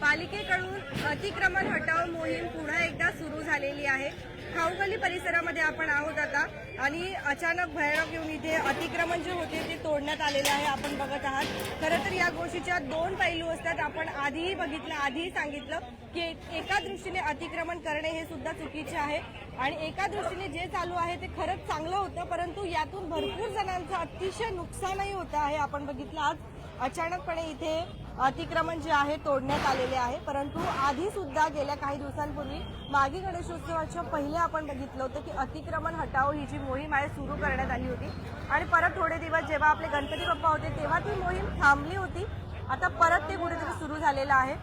पालिकेकडून अतिक्रमण हटाव मोहीम पुन्हा एकदा सुरू झालेली आहे. खाऊगली परिसरामध्ये आपण आहोत आता आणि अचानक भयानक येऊन इथे अतिक्रमण जे होते ते तोडण्यात आलेलं आहे आपण बघत आहात. खरं तर या गोष्टीच्या दोन पैलू असतात. आपण आधीही बघितलं आधीही सांगितलं की एक- एका दृष्टीने अतिक्रमण करणे हे सुद्धा चुकीचे आहे. आणि एका दृष्टीने जे चालू आहे ते खरंच चांगलं होतं परंतु यातून भरपूर जणांचं अतिशय नुकसानही होतं आहे आपण बघितलं आज. अचानकपणे इथे अतिक्रमण जे आहे तोडण्यात आलेले आहे. परंतु आधी सुद्धा गेल्या काही दिवसांपूर्वी मागे गणेशोत्सवाच्या पहिले आपण बघितलं होतं की अतिक्रमण हटाओ ही जी मोहीम आहे सुरू करण्यात आली होती. आणि परत थोडे दिवस जेव्हा आपले गणपती बाप्पा होते तेव्हा ती मोहीम थांबली होती. आता परत ते कुठेतरी सुरू झालेलं आहे.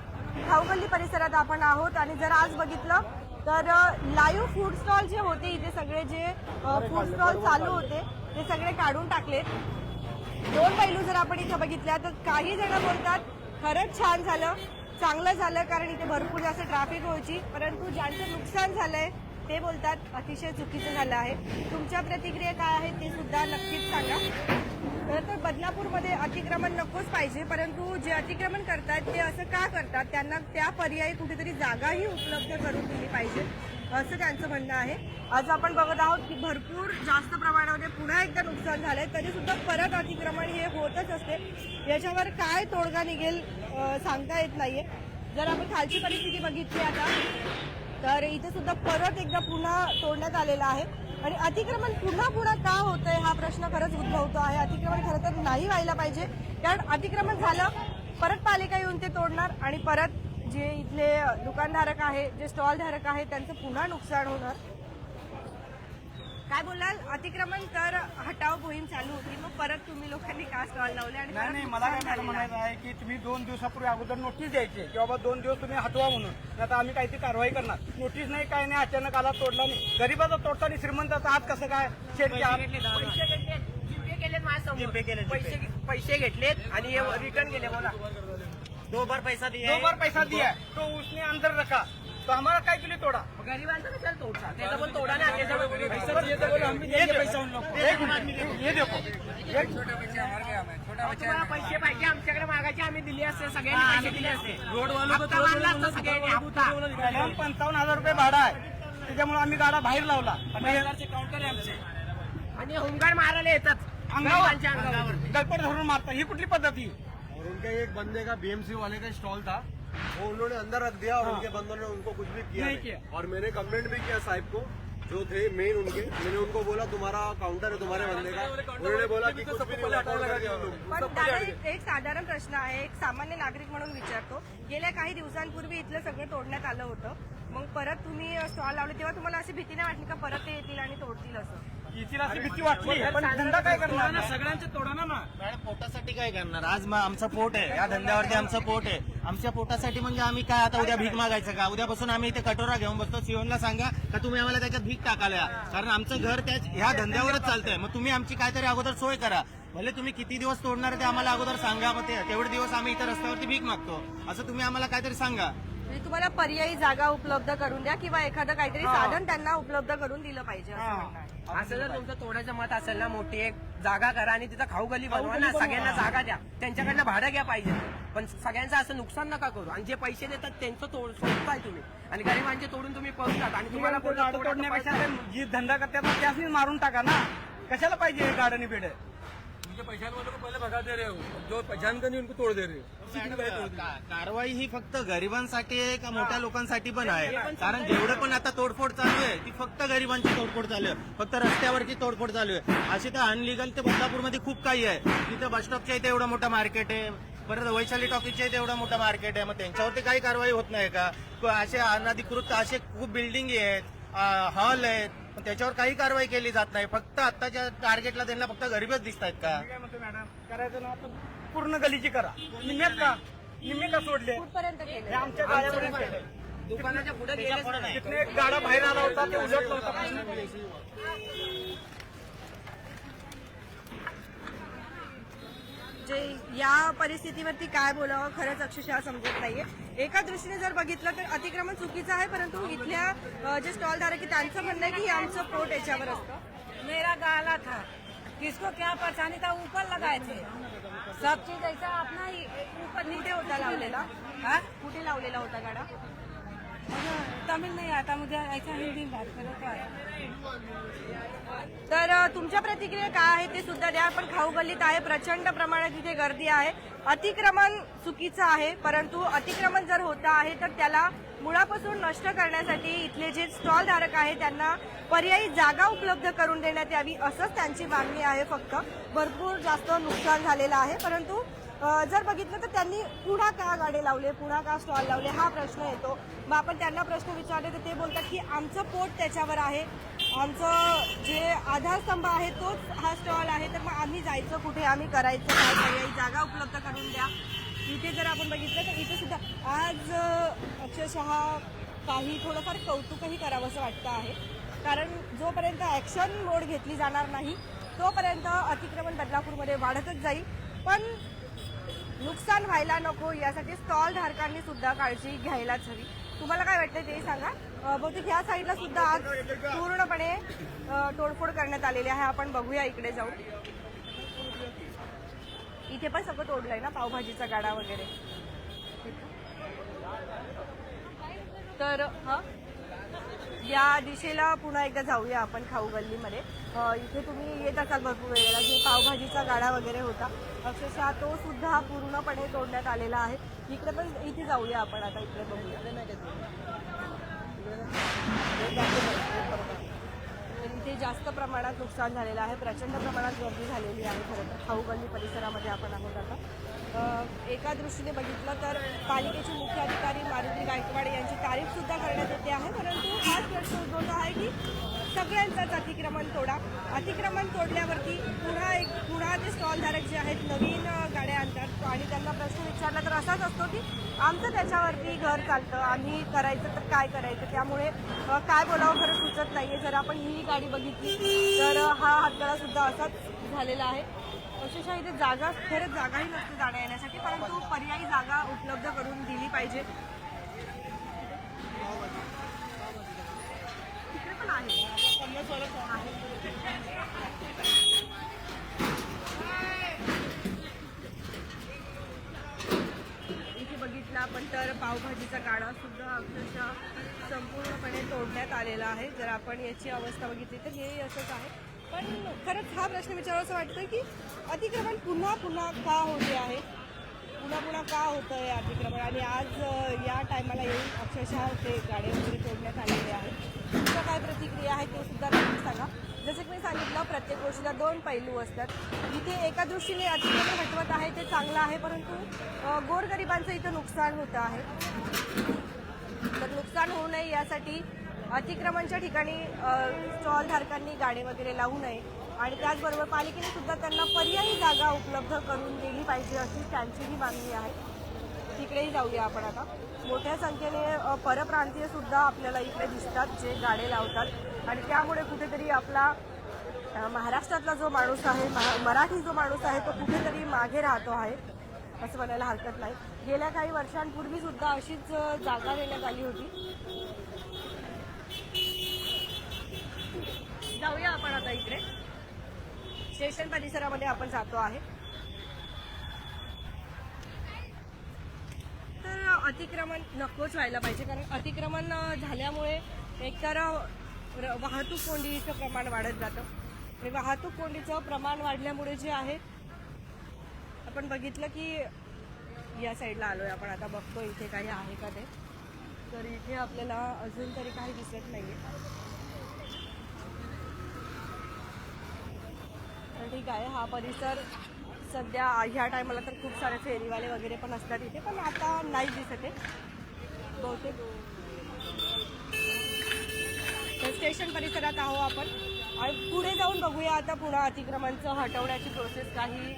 खाऊगल्ली परिसरात आपण आहोत आणि जर आज बघितलं तर लाईव्ह फूड स्टॉल जे होते इथे सगळे जे फूड स्टॉल चालू होते ते सगळे काढून टाकलेत. दोन पैलू जर आपण इथं बघितल्या तर काही जण बोलतात खरंच छान झालं चांगलं झालं कारण इथे भरपूर जास्त ट्रॅफिक व्हायची परंतु ज्यांचं नुकसान झालंय ते बोलतात अतिशय चुकीचं झालं आहे. तुमच्या प्रतिक्रिया काय आहेत ते सुद्धा नक्कीच सांगा. खरं तर बदलापूरमध्ये अतिक्रमण नकोच पाहिजे परंतु जे अतिक्रमण करतात ते असं का करतात? त्यांना त्या पर्यायी कुठेतरी जागाही उपलब्ध करून दिली पाहिजे. असं त्यांचं म्हणणं आहे. आज आपण बघत आहोत की भरपूर जास्त प्रमाणामध्ये पुन्हा एकदा नुकसान झालंय. तरी सुद्धा परत अतिक्रमण हे होतच असते. याच्यावर काय तोडगा निघेल सांगता येत नाहीये. जर आपण खालची परिस्थिती बघितली आता तर इथे सुद्धा परत एकदा पुन्हा तोडण्यात आलेला आहे. आणि अतिक्रमण पुन्हा पुन्हा का होतंय हा प्रश्न खरंच उद्भवतो आहे. अतिक्रमण खरं तर नाही व्हायला पाहिजे. कारण अतिक्रमण झालं परत पालिका येऊन ते तोडणार आणि परत जे इथले दुकानधारक आहे जे स्टॉल धारक आहे त्यांचं पुन्हा नुकसान होणार. काय बोलाल अतिक्रमण तर हटाव मोहीम चालू होती. मग परत तुम्ही लोकांनी का स्टॉल लावले आणि नाही परत नाही मला काय मॅडम म्हणायचं आहे. की तुम्ही दोन दिवसापूर्वी अगोदर नोटीस द्यायची की बाबा दोन दिवस तुम्ही हटवा म्हणून. नाही आता आम्ही काहीतरी कारवाई करणार. नोटीस नाही काय नाही अचानक आला तोडला नाही. गरीबाचा तोडता आणि श्रीमंताचा हात कसं काय पैसे घेतले. पैसे पैसे घेतलेत आणि रिटर्न केले बोला. दो बार पैसा दिया दो बार पैसा दिया है, तो उसने अंदर रखा. तो हमारा काय केली तोडा? गरिबांचा कशाला तोडता त्याचा पण तोडा ये देखो, ये पैसे पाहिजे. आमच्याकडे मागायचे आम्ही दिले असते सगळ्यांनी पैसे दिले असते. सगळ्यांनी पंचावन्न हजार रुपये भाडा आहे. त्याच्यामुळे आम्ही गाडा बाहेर लावला. काउंटर है आणि होमगार्ड मारायला येतात. अंगावर. धरून मारता. ही कुठली पद्धती उनके एक बंदे का बीएमसी वाले का स्टॉल था। वो उन्होंने अंदर रख दिया और उनके बंदों ने उनको कुछ भी किया नहीं नहीं। किया। और मैंने कंप्लेंट भी किया साहब को जो थे मेन उनके। मैंने उनको बोला तुम्हारा काउंटर है तुम्हारे बंदे का। उन्होंने बोला कि एक साधारण प्रश्न आहे एक सामान्य नागरिक म्हणून विचारतो. गेल्या काही दिवसांपूर्वी इथलं सगळं तोडण्यात आलं होतं. मग परत तुम्ही स्टॉल लावले तेव्हा तुम्हाला अशी भीती नाही वाटली का परत ते येतील आणि तोडतील असं? हिची अशी भीती वाटली. पण धंदा काय करणार? ना? सगळ्यांचे तोडा ना. मॅडम पोटासाठी काय करणार? आज मग आमचं पोट आहे. या धंद्यावरती आमचं पोट आहे. आमच्या पोटासाठी म्हणजे आम्ही काय आता उद्या भीक मागायचं का? उद्यापासून आम्ही इथे कटोरा घेऊन बसतो. सीओनला सांगा का तुम्ही आम्हाला त्याच्यात भीक टाकाल्या कारण आमचं घर त्या ह्या धंद्यावरच चालतंय. मग तुम्ही आमची काहीतरी अगोदर सोय करा. भले तुम्ही किती दिवस तोडणार ते आम्हाला अगोदर सांगा. मग ते तेवढे दिवस आम्ही इथे रस्त्यावरती भीक मागतो. असं तुम्ही आम्हाला काहीतरी सांगा. म्हणजे तुम्हाला पर्यायी जागा उपलब्ध करून द्या किंवा एखादं काहीतरी साधन त्यांना उपलब्ध करून दिलं पाहिजे असं म्हणणं आहे. असं जर तुमचं तोडायचं मत असेल ना मोठी एक जागा करा आणि तिथं खाऊ गली बनवा ना सगळ्यांना जागा द्या. त्यांच्याकडनं भाडं घ्या पाहिजे. पण सगळ्यांचं असं नुकसान नका करू. आणि जे पैसे देतात त्यांचं तोड सोडताय तुम्ही. आणि गरिबांचे तोडून तुम्ही पळतात आणि तुम्हाला तोडण्यापेक्षा जी धंदा करतात ना त्यासनीच मारून टाका ना. कशाला पाहिजे गाडनी बिड? उनके पहचान वालों को पहले भगा दे रहे हो जो पहचान का नहीं उनको तोड़ दे रहे हो. के तोड़ दे का- कारवाई ही फक्त गरिबांसाठी आहे का मोठ्या लोकांसाठी पण आहे? कारण जेवढं पण आता तोडफोड चालू आहे ती फक्त गरिबांची तोडफोड चालू आहे. फक्त रस्त्यावरची तोडफोड चालू आहे. अशी तर अनलिगल ते बदलापूरमध्ये खूप काही आहे. तिथं बस स्टॉपच्या इथे एवढं मोठं मार्केट आहे. परत वैशाली टॉकीजच्या इथे एवढं मोठं मार्केट आहे. मग त्यांच्यावरती काही कारवाई होत नाही का? क- असे अनधिकृत असे खूप बिल्डिंग आहेत हॉल आहेत. पण त्याच्यावर काही कारवाई केली जात नाही. फक्त आत्ताच्या टार्गेटला त्यांना फक्त गरीबच दिसत आहेत का काय म्हणतो मॅडम करायचं ना तर पूर्ण गलीची करा. निम्यात का? निम्मे का सोडले? कुठपर्यंत हे केलं आमच्या गाड्यापर्यंत दुकानाच्या पुढे नाही. तिथनं एक गाडा बाहेर आला होता ते उलटलं होतं. जे या परिस्थितीवरती काय बोलावं खरंच अक्षरशः समजत नाहीये. एका दृष्टीने जर बघितलं तर अतिक्रमण चुकीचं आहे परंतु इथल्या जे स्टॉल धारक आहे त्यांचं म्हणणं आहे की आमचं पोट याच्यावर असतं. मेरा गाला था. किसको क्या परेशानी था? ऊपर लगायचे सब चीज ऐसा अपना ही ऊपर निघे होता लावलेला. कुठे लावलेला होता गाडा? तमिल नाही आता मुझे ऐसा हिंदी तर तुमच्या प्रतिक्रिया काय आहे ते सुद्धा द्या. पण खाऊ गल्लीत आहे प्रचंड प्रमाणात तिथे गर्दी आहे. अतिक्रमण चुकीचं आहे परंतु अतिक्रमण जर होतं आहे तर त्याला मुळापासून नष्ट करण्यासाठी इथले जे स्टॉल धारक आहे त्यांना पर्यायी जागा उपलब्ध करून देण्यात यावी असंच त्यांची मागणी आहे फक्त. भरपूर जास्त नुकसान झालेलं आहे परंतु जर बघितलं तर त्यांनी पुन्हा का गाडे लावले पुन्हा का स्टॉल लावले हा प्रश्न येतो. मग आपण त्यांना प्रश्न विचारले तर ते बोलतात की आमचं पोट त्याच्यावर आहे. आमचं जे आधारस्तंभ आहे तोच हा स्टॉल आहे. तर मग आम्ही जायचं कुठे? आम्ही करायचं काय? पर्यायी जागा उपलब्ध करून द्या. इथे जर आपण बघितलं तर इथे सुद्धा आज अक्षरशः काही थोडंफार कौतुकही करावंसं वाटतं आहे. कारण जोपर्यंत ॲक्शन मोड घेतली जाणार नाही तोपर्यंत अतिक्रमण बदलापूरमध्ये वाढतच जाईल. पण नुकसान व्हायला नको यासाठी स्टॉल धारकांनी सुद्धा काळजी घ्यायलाच हवी. तुम्हाला काय वाटतं ते सांगा? बहुतेक ह्या साईडला सुद्धा आज पूर्णपणे तोडफोड करण्यात आलेली आहे. आपण बघूया इकडे जाऊन. इथे पण सगळं तोडलंय ना पावभाजीचा गाडा वगैरे. तर हा? या दिशेला पुन्हा एकदा जाऊया आपण खाऊ गल्लीमध्ये इथे तुम्ही येत असाल भरपूर वेळेला. जे पावभाजीचा गाडा वगैरे होता अक्षरशः तो सुद्धा पूर्णपणे तोडण्यात आलेला आहे. इकडे पण इथे जाऊया आपण आता इकडे बघूया. इथे जास्त प्रमाणात नुकसान झालेलं आहे प्रचंड प्रमाणात गर्दी झालेली आहे खरं तर. खाऊगल्ली परिसरामध्ये आपण आहोत आता. एका दृष्टीने बघितलं तर पालिकेचे मुख्य अधिकारी मारुती गायकवाड यांची तारीफ सुद्धा करण्यात येते आहे परंतु हाच प्रश्न उद्भवला आहे की सगळ्यांचाच अतिक्रमण तोडा. अतिक्रमण तोडल्यावरती पुन्हा एक पुन्हा ते स्टॉलधारक जे आहेत नवीन गाड्या आणतात. आणि त्यांना प्रश्न विचारला तर असाच असतो की आमचं त्याच्यावरती घर चालतं आम्ही करायचं तर काय करायचं? त्यामुळे काय बोलावं खरं सुचत नाहीये. जर आपण ही गाडी बघितली तर हा हातगाडा सुद्धा असाच झालेला आहे. अक्षरशः इथे जागा खरंच जागाही नसते जाण्या येण्यासाठी परंतु पर्यायी जागा उपलब्ध करून दिली पाहिजे. आहे. इथे बघितलं आपण तर पावभाजीचा गाडा सुद्धा अक्षरशः संपूर्णपणे तोडण्यात आलेला आहे. जर आपण याची अवस्था बघितली तर हे असंच आहे. पण खरंच हा प्रश्न विचारावा असं वाटतं की अतिक्रमण पुन्हा पुन्हा का होते आहे? पुन्हा पुन्हा का होतं आहे अतिक्रमण? आणि आज या टायमाला येऊन अक्षरशः ते गाडे वगैरे तोडण्यात आलेले आहेत काय प्रतिक्रिया आहे ते सुद्धा नक्की सांगा. जसं की मी सांगितलं प्रत्येक गोष्टीला दोन पैलू असतात. इथे एका दृष्टीने अतिक्रमण हटवत आहे ते चांगलं आहे परंतु गोरगरिबांचं इथं नुकसान होतं आहे. तर नुकसान होऊ नये यासाठी अतिक्रमणच्या ठिकाणी स्टॉलधारकांनी गाडे वगैरे लावू नये. आणि त्याचबरोबर पालिकेने सुद्धा त्यांना पर्यायी जागा उपलब्ध करून दिली पाहिजे अशी त्यांचीही मागणी आहे. तिकडेही जाऊया आपण आता. मोठ्या संख्येने परप्रांतीय सुद्धा आपल्याला इकडे दिसतात जे गाडे लावतात. आणि त्यामुळे कुठेतरी आपला महाराष्ट्रातला जो माणूस आहे महा- मराठी जो माणूस आहे तो कुठेतरी मागे राहतो आहे असं म्हणायला हरकत नाही. गेल्या काही वर्षांपूर्वी सुद्धा अशीच जागा देण्यात आली होती. जाऊया आपण आता इकडे. स्टेशन परिसरामध्ये आपण जातो आहे तर अतिक्रमण नकोच व्हायला पाहिजे कारण अतिक्रमण झाल्यामुळे एकतर र- वाहतूक कोंडीचं प्रमाण वाढत जातं. आणि वाहतूक कोंडीचं प्रमाण वाढल्यामुळे जे आहे आपण बघितलं की या साईडला आलोय आपण आता बघतो इथे काही आहे का ते. तर इथे आपल्याला अजून तरी काही दिसत नाही तर ठीक आहे हा परिसर सध्या ह्या टायमाला तर खूप सारे फेरीवाले वगैरे पण असतात इथे पण आता नाही दिसत आहे. बहुतेक. स्टेशन परिसरात आहो आपण. आणि पुढे जाऊन बघूया आता पुन्हा अतिक्रमणचं हटवण्याची प्रोसेस काही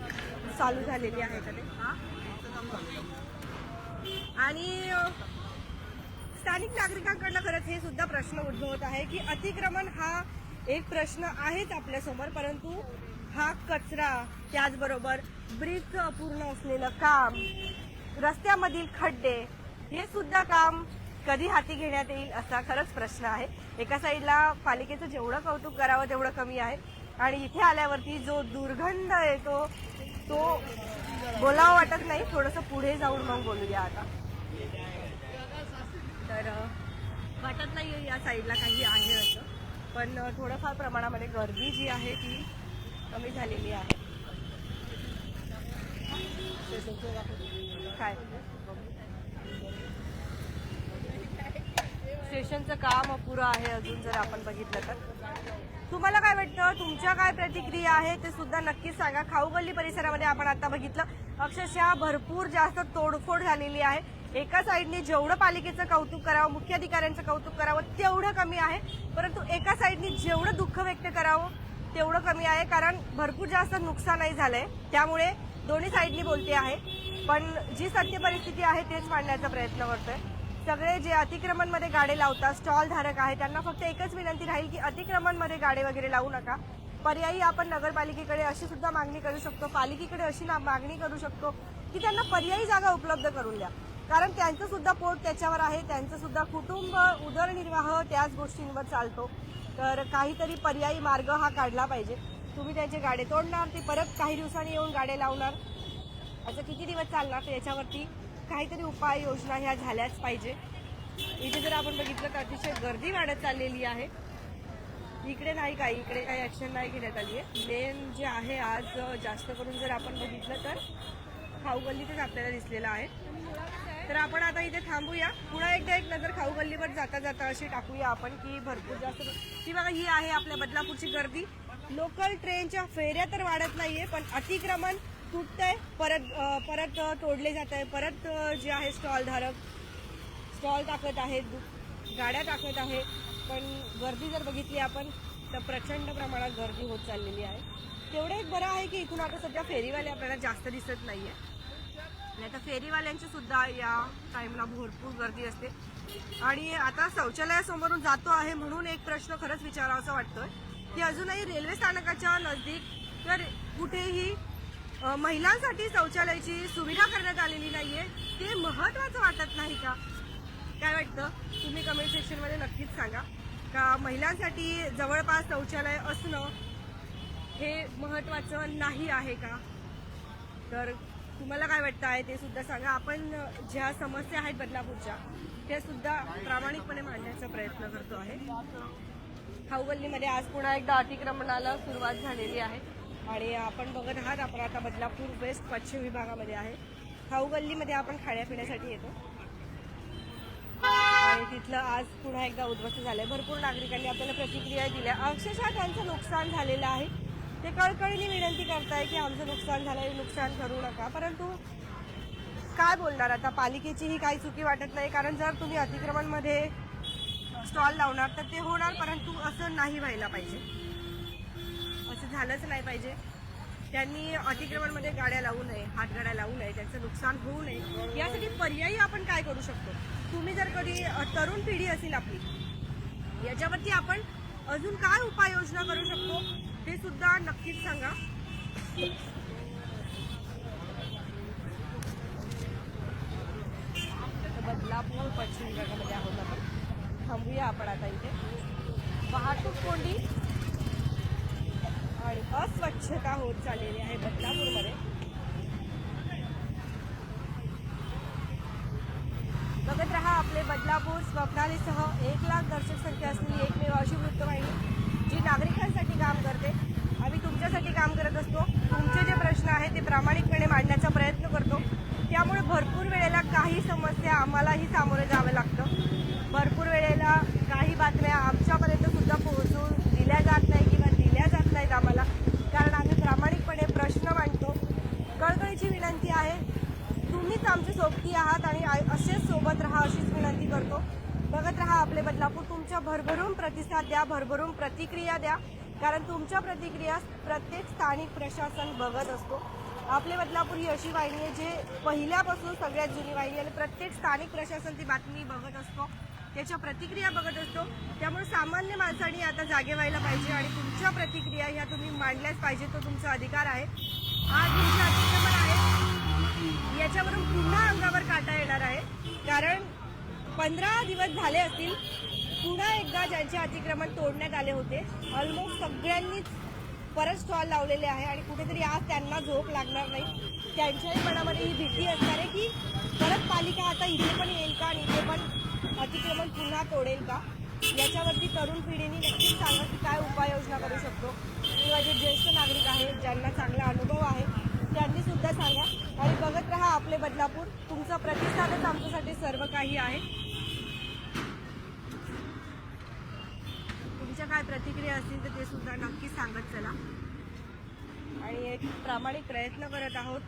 चालू झालेली आहे का ते. आणि स्थानिक नागरिकांकडनं खरंच हे सुद्धा प्रश्न उद्भवत आहे की अतिक्रमण हा एक प्रश्न आहेच आपल्यासमोर परंतु हा कचरा त्याचबरोबर ब्रिज पूर्ण असलेलं काम रस्त्यामधील खड्डे हे सुद्धा काम कधी हाती घेण्यात येईल असा खरंच प्रश्न आहे. एका साईडला पालिकेचं जेवढं कौतुक करावं तेवढं कमी आहे. आणि इथे आल्यावरती जो दुर्गंध येतो तो बोलावं वाटत नाही. थोडंसं पुढे जाऊन मग बोलूया आता. तर वाटत नाही या साईडला काही आहे असं. पण थोडंफार प्रमाणामध्ये गर्दी जी आहे ती कमी झालेली आहे. काय? स्टेशनचं काम अपुरं आहे अजून जर आपण बघितलं तर. तुम्हाला काय वाटतं? तुमच्या काय प्रतिक्रिया आहे? ते सुद्धा नक्कीच सांगा. खाऊगल्ली परिसरामध्ये आपण आता बघितलं. अक्षरशः भरपूर जास्त तोडफोड झालेली आहे. एका साईडने जेवढं पालिकेचं कौतुक करावं मुख्याधिकाऱ्यांचं कौतुक करावं तेवढं कमी आहे. परंतु एका साईडने जेवढं दुःख व्यक्त करावं तेवढं कमी आहे कारण भरपूर जास्त नुकसानही झालंय. त्यामुळे दोन्ही साईडनी बोलते आहे. पण जी सत्य परिस्थिती आहे तेच मांडण्याचा प्रयत्न करतोय. सगळे जे अतिक्रमणमध्ये गाडे लावतात स्टॉल धारक आहे त्यांना फक्त एकच विनंती राहील की अतिक्रमणमध्ये गाडे वगैरे लावू नका. पर्यायी आपण नगरपालिकेकडे अशी सुद्धा मागणी करू शकतो पालिकेकडे अशी ना- मागणी करू शकतो की त्यांना पर्यायी जागा उपलब्ध करून द्या. कारण त्यांचं सुद्धा पोट त्याच्यावर आहे त्यांचं सुद्धा कुटुंब उदरनिर्वाह त्याच गोष्टींवर चालतो. तर काहीतरी पर्यायी मार्ग हा काढला पाहिजे. तुम्ही त्यांचे गाडे तोडणार ते परत काही दिवसांनी येऊन गाडे लावणार. असं किती दिवस चालणार तर याच्यावरती? काहीतरी उपाययोजना ह्या झाल्याच पाहिजे. इथे जर आपण बघितलं तर अतिशय गर्दी वाढत चाललेली आहे. इकडे नाही काही इकडे काही ऍक्शन नाही घेण्यात आली आहे. मेन जे आहे आज जास्त करून जर आपण बघितलं तर खाऊ आपल्याला दिसलेलं आहे. तर आपण आता इथे थांबूया. पुन्हा एकदा एक नजर खाऊ गल्लीवर जाता जाता अशी टाकूया आपण की भरपूर जास्त ती बघा ही आहे आपल्या बदलापूरची गर्दी. लोकल ट्रेनच्या फेऱ्या तर वाढत नाहीये पण अतिक्रमण तुटतंय. परत परत तोडले जात आहे परत जे आहे स्टॉल धारक स्टॉल टाकत आहेत गाड्या टाकत आहे पण गर्दी जर बघितली आपण तर प्रचंड प्रमाणात गर्दी होत चाललेली आहे. तेवढं एक बरं आहे की इथून आता सध्या फेरीवाले आपल्याला जास्त दिसत नाहीये. नाही तर फेरीवाल्यांची सुद्धा या टाईमला भरपूर गर्दी असते. आणि आता शौचालयासमोरून जातो आहे म्हणून एक प्रश्न खरंच विचारावासा वाटतोय. की अजूनही रेल्वे स्थानकाच्या नजदीक तर कुठेही महिलांसाठी शौचालयाची सुविधा करण्यात आलेली नाहीये. ते महत्वाचं वाटत नाही का? काय वाटतं? तुम्ही कमेंट सेक्शनमध्ये नक्कीच सांगा. का महिलांसाठी जवळपास शौचालय असणं हे महत्वाचं नाही आहे का? तर तुम्हाला काय वाटतं आहे ते सुद्धा सांगा. आपण ज्या समस्या आहेत बदलापूरच्या त्या सुद्धा प्रामाणिकपणे मांडण्याचा प्रयत्न करतो आहे. खाऊगल्लीमध्ये आज पुन्हा एकदा अतिक्रमणाला सुरुवात झालेली आहे. आणि आपण बघत आहात आपण आता बदलापूर वेस्ट पश्चिम विभागामध्ये आहे. खाऊगल्लीमध्ये आपण खाण्यापिण्यासाठी येतो. आणि तिथलं आज पुन्हा एकदा उद्ध्वस्त झालंय. भरपूर नागरिकांनी आपल्याला प्रतिक्रिया दिल्या. अक्षरशः त्यांचं नुकसान झालेलं आहे. ते कळकळीने विनंती करताय की आमचं नुकसान झालंय नुकसान करू नका. परंतु काय बोलणार आता? पालिकेची ही काही चुकी वाटत नाही कारण जर तुम्ही अतिक्रमणमध्ये स्टॉल लावणार तर ते होणार परंतु असं नाही व्हायला पाहिजे. असं झालंच नाही पाहिजे. त्यांनी अतिक्रमणमध्ये गाड्या लावू नये हातगाड्या लावू नये त्यांचं नुकसान होऊ नये. यासाठी पर्यायी आपण काय करू शकतो? तुम्ही जर कधी तरुण पिढी असेल आपली याच्यावरती आपण अजून काय उपाययोजना करू शकतो? ते सुद्धा नक्कीच सांगा. बदलापूर पश्चिम विभागामध्ये आहोत आपण. थांबूया आपण आता इथे. वाहतूक कोंडी आणि अस्वच्छता होत चाललेली आहे बदलापूरमध्ये. बघत रहा आपले बदलापूर स्वप्नालीसह एक लाख दर्शक संख्या असलेली एकमेव अशी वृत्तवाहिनी जी नागरिक काम करते आम्ही तुमच्यासाठी काम करत असतो तुमचे जे प्रश्न आहेत ते प्रामाणिकपणे मांडण्याचा प्रयत्न करतो त्यामुळे भरपूर वेळेला काही समस्या आम्हालाही सामोरे जावं लागतं. भरपूर वेळेला काही बातम्या आमच्यापर्यंत सुद्धा पोहोचून दिल्या जात नाही किंवा दिल्या जात नाहीत आम्हाला. कारण आम्ही प्रामाणिकपणे प्रश्न मांडतो. कळकळीची विनंती आहे तुम्हीच आमचे सोबती आहात आणि असेच सोबत राहा अशीच विनंती करतो. बघत राहा आपले बदलापूर. तुमच्या भरभरून प्रतिसाद द्या भरभरून प्रतिक्रिया द्या. कारण तुमच्या प्रतिक्रिया प्रत्येक स्थानिक प्रशासन बघत असतो. आपले बदलापूर ही अशी वाहिनी आहे जे पहिल्यापासून सगळ्यात जुनी वाहिनी आहे आणि प्रत्येक स्थानिक प्रशासन ती बातमी बघत असतो त्याच्या प्रतिक्रिया बघत असतो. त्यामुळे सामान्य माणसांनी आता जागे व्हायला पाहिजे आणि तुमच्या प्रतिक्रिया ह्या तुम्ही मांडल्याच पाहिजे तो तुमचा अधिकार आहे. आज तुमचे अतिक्रमण आहे. याच्यावरून पुन्हा अंगावर काटा येणार आहे. कारण पंधरा दिवस झाले असतील पुन्हा एकदा ज्यांचे अतिक्रमण तोडण्यात आले होते ऑलमोस्ट सगळ्यांनीच परत स्टॉल लावलेले आहे आणि कुठेतरी आज त्यांना झोप लागणार नाही. त्यांच्याही मनामध्ये ही भीती असणार आहे की परत पालिका आता इथे पण येईल का आणि इथे पण अतिक्रमण पुन्हा तोडेल का? याच्यावरती तरुण पिढीने नक्कीच सांगा की काय उपाययोजना करू शकतो. किंवा जे ज्येष्ठ नागरिक आहेत ज्यांना चांगला अनुभव आहे त्यांनी सुद्धा सांगा. आणि बघत राहा आपले बदलापूर. तुमचा प्रतिसादच आमच्यासाठी सर्व काही आहे तुमच्या काय प्रतिक्रिया असतील तर ते सुद्धा नक्की सांगत चला. आणि एक प्रामाणिक प्रयत्न करत आहोत.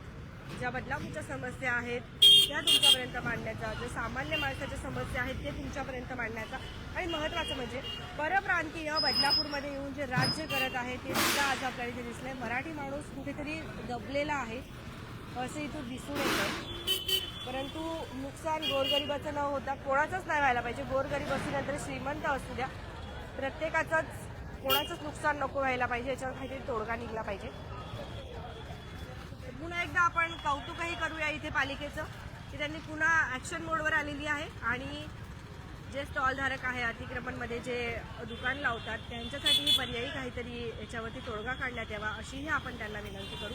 ज्या बदलापूरच्या समस्या आहेत त्या तुमच्यापर्यंत मांडण्याचा जे सामान्य माणसाच्या समस्या आहेत ते तुमच्यापर्यंत मांडण्याचा. आणि महत्त्वाचं म्हणजे परप्रांतीय बदलापूरमध्ये येऊन जे राज्य करत आहे ते सुद्धा आज आपल्याला इथे दिसलंय. मराठी माणूस कुठेतरी दबलेला आहे असं इथून दिसून येतं परंतु नुकसान गोरगरिबाचं न होता कोणाचंच नाही व्हायला पाहिजे. गोरगरीब असू नंतर श्रीमंत असू द्या. प्रत्येकाचंच कोणाचंच नुकसान नको व्हायला पाहिजे याच्यावर काहीतरी तोडगा निघला पाहिजे. पुन्हा एकदा आपण कौतुकही करूया इथे पालिकेचं की त्यांनी पुन्हा ॲक्शन मोडवर आलेली आहे. आणि जे स्टॉलधारक आहे अतिक्रमणमध्ये जे दुकान लावतात त्यांच्यासाठीही पर्यायी काहीतरी याच्यावरती तोडगा काढण्यात यावा अशीही आपण त्यांना विनंती करू.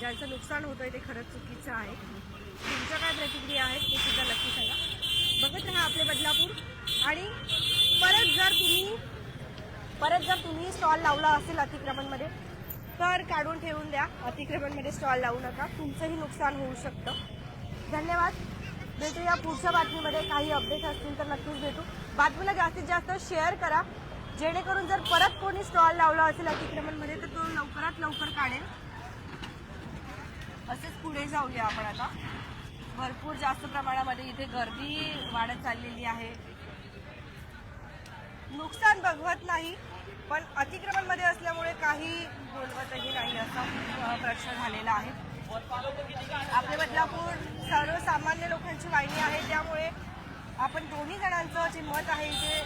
ज्यांचं नुकसान होतंय ते खरंच चुकीचं आहे. तुमच्या काय प्रतिक्रिया आहेत ते सुद्धा नक्की सांगा. बघत राहा आपले बदलापूर. आणि परत जर तुम्ही परत जर तुम्ही स्टॉल लावला असेल अतिक्रमणमध्ये तर काढून ठेवून द्या. अतिक्रमणमध्ये स्टॉल लावू नका. तुमचंही नुकसान होऊ शकतं. धन्यवाद. भेटूया पुढच्या बातमीमध्ये. काही अपडेट असतील तर नक्कीच भेटू. बातमीला जास्तीत जास्त शेअर करा. जेणेकरून जर परत कोणी स्टॉल लावला असेल अतिक्रमणमध्ये तर तो लवकरात लवकर काढेल. असेच पुढे जाऊया आपण आता. भरपूर जास्त प्रमाणामध्ये इथे गर्दी वाढत चाललेली आहे. नुकसान बघवत नाही पण अतिक्रमणमध्ये असल्यामुळे काही बोलवतही नाही असा प्रश्न झालेला आहे. आपले बदलापूर सर्वसामान्य लोकांची वाहिनी आहे त्यामुळे आपण दोन्ही जणांचं जे मत आहे ते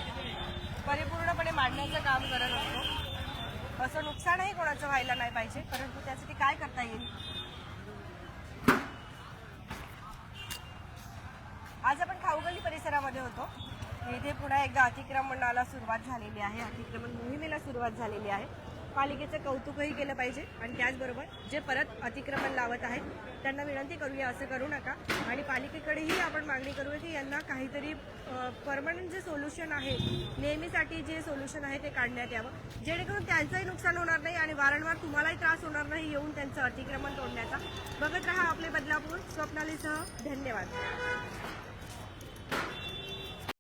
परिपूर्णपणे मांडण्याचं काम करत असतो असं नुकसानही कोणाचं व्हायला नाही पाहिजे. परंतु त्यासाठी काय करता येईल? आज आपण खाऊगली परिसरामध्ये होतो. येथे पुन्हा एकदा अतिक्रमणाला सुरुवात झालेली आहे. अतिक्रमण मोहिमेला सुरुवात झालेली आहे. पालिकेचं कौतुकही केलं पाहिजे आणि त्याचबरोबर जे परत अतिक्रमण लावत आहेत त्यांना विनंती करूया असं करू नका. आणि पालिकेकडेही आपण मागणी करूया की यांना काहीतरी परमनंट जे सोल्युशन आहे नेहमीसाठी जे सोल्युशन आहे ते काढण्यात यावं. जेणेकरून त्यांचंही नुकसान होणार नाही आणि वारंवार तुम्हालाही त्रास होणार नाही येऊन त्यांचं अतिक्रमण तोडण्याचा. बघत राहा आपले बदलापूर. स्वप्नालीसह धन्यवाद.